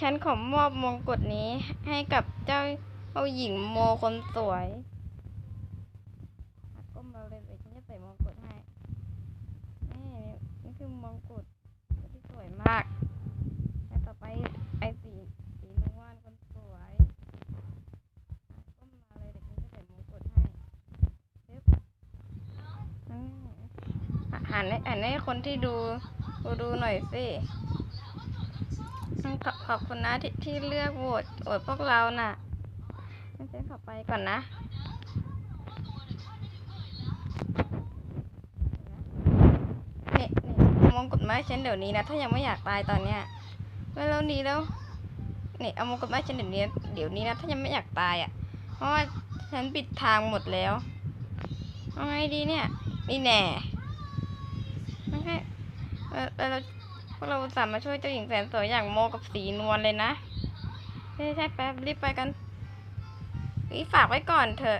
ฉันขอมอบมงกุฎนี้ให้กับเจ้าเจ้าหญิงโมคนสวยก้มเราเลยเดี๋ยวฉันจะใส่มงกุฎให้ นี่นี่คือมงกุฎที่สวยมากแต่อไปไอ้สีสีนวลคนสวยก้มมาเลยเดี๋ยวฉันจะใส่มงกุฎให้ปึ๊บอืมอะหันให้หันให้คนที่ดูดูดูหน่อยสิ ขอบขอบคุณนะที่ที่เลือกโหวตโหวตพวกเราน่ะงั้นฉันขอไปก่อนนะเนี่นี่เอามงกุฎมาให้ฉันเดี๋ยวนี้นะ ถ้ายังไม่อยากตายตอนเนี้ยแล้วแล้วนี้แล้วเนี่เอามงกุฎมาให้ฉันเดี๋ยวนี้เดี๋ยวนี้นะ ถ้ายังไม่อยากตายอะ เพราะว่าฉันปิดทางหมดแล้วเอาไงดีเนี่ยนี่แน่ไม่ใช่เออเออเรา วกเราสามมาช่วยเจ้าหญิงแสนสวยอย่างโมกับสีนวลเลยนะใช่ใช่แป๊บรีบไปกันอีฝากไว้ก่อนเถอะ